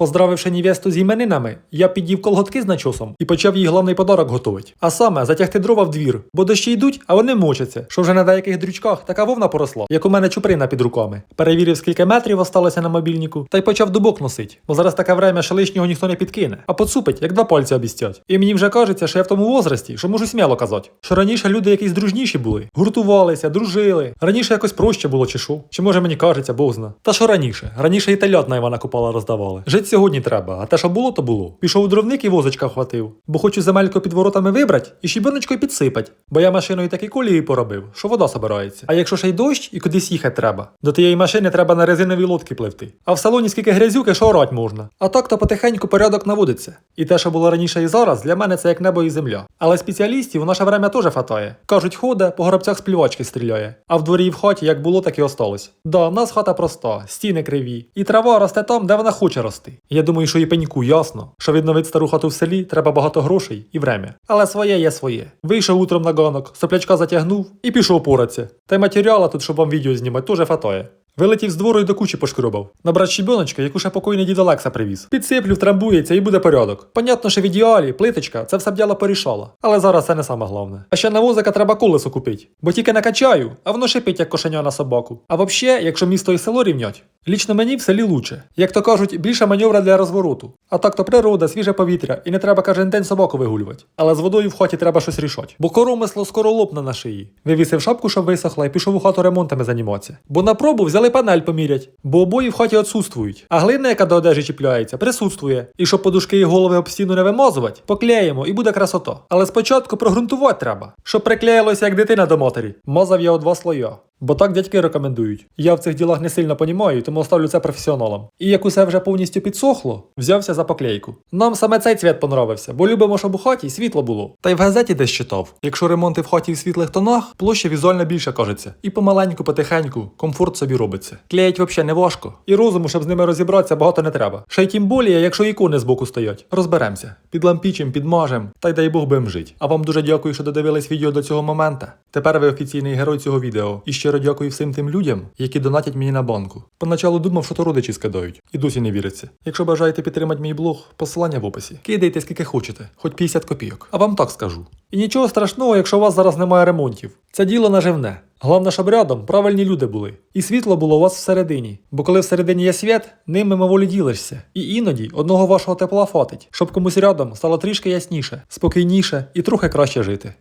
Поздравивши невесту з іменинами, я підів колготки з начосом і почав їй головний подарок готувати. А саме затягти дрова в двір, бо дощі йдуть, а вони мочаться. Що вже на деяких дрючках така вовна поросла, як у мене чуприна під руками. Перевірив, скільки метрів осталося на мобільнику, та й почав дубок носить. Бо зараз таке время, що лишнього ніхто не підкине, а поцупить, як два пальці обістять. І мені вже кажеться, що я в тому возрасті, що можу сміло казати. Що раніше люди якісь дружніші були, гуртувалися, дружили. Раніше якось проще було, чи що? Чи може мені кажеться, бог зна. Та що раніше? Раніше і телят на Івана Купала роздавали. Жить сьогодні треба, а те, що було, то було. Пішов у дровник і возочка хватив. Бо хочу земельку під воротами вибрати і щебеночкою підсипать. Бо я машиною такі колії поробив, що вода собирається. А якщо ще й дощ і кудись їхати треба, до тієї машини треба на резиновій лодці пливти. А в салоні скільки грязюки, що орать можна. А так то потихеньку порядок наводиться. І те, що було раніше і зараз, для мене це як небо і земля. Але спеціалістів у наше время теж фатає. Кажуть, ходе, по горобцях з плівачки стріляє. А в дворі і в хаті як було, так і осталось. Да, в нас хата проста, стіни криві. І трава росте там, де вона хоче рости. Я думаю, що і пеньку ясно, що відновити стару хату в селі треба багато грошей і время. Але своє є своє. Вийшов утром на ганок, соплячка затягнув і пішов поратися. Та й матеріала тут, щоб вам відео знімати, теж фатає. Вилетів з двору і до кучі пошкрубав. Набрати щебіночка, яку ще покойний дід Олекса привіз. Підсиплю, втрамбується і буде порядок. Понятно, що в ідеалі, плиточка, це все б діло порішало. Але зараз це не саме головне. А ще на возика треба колесо купити. Бо тільки накачаю, а воно шипить, як кошеня на собаку. А взагалі, якщо місто і село рівнять, лічно мені в селі лучше. Як то кажуть, більше маневра для розвороту. А так то природа, свіже повітря, і не треба кожен день собаку вигулювати. Але з водою в хаті треба щось рішати. Бо коромисло скоро лопне на шиї. Вивісив шапку, щоб висохла, і пішов у хату ремонтами займатися. Бо на пробу взяли панель помірять, бо обої в хаті відсутствують. А глина, яка до одежі чіпляється, присутствує. І щоб подушки і голови об стіну не вимазувати, поклеїмо і буде красота. Але спочатку прогрунтувати треба, щоб приклеїлося як дитина до матері. Мазав я у два слоя. Бо так дядьки рекомендують. Я в цих ділах не сильно понімаю, тому оставлю це професіоналам. І як усе вже повністю підсохло, взявся за поклейку. Нам саме цей цвіт понравився, бо любимо, щоб у хаті світло було. Та й в газеті десь читав. Якщо ремонти в хаті в світлих тонах, площа візуально більше кажеться. І помаленьку, потихеньку, комфорт собі робиться. Клеять взагалі не важко. І розуму, щоб з ними розібратися, багато не треба. Ще й тим боліє, якщо ікони збоку стоять. Розберемося. Підлампічим, підмажем, та й дай Бог будем жить. А вам дуже дякую, що додивились відео до цього момента. Тепер ви офіційний герой цього відео. І щиро дякую всім тим людям, які донатять мені на банку. Поначалу думав, що то родичі скидають, і досі не віриться. Якщо бажаєте підтримати мій блог, посилання в описі. Кидайте скільки хочете, хоч 50 копійок. А вам так скажу. І нічого страшного, якщо у вас зараз немає ремонтів. Це діло наживне. Головне, щоб рядом правильні люди були. І світло було у вас всередині. Бо коли всередині є світ, ним мимоволі ділишся. І іноді одного вашого тепла хватить, щоб комусь рядом стало трішки ясніше, спокійніше і трохи краще жити.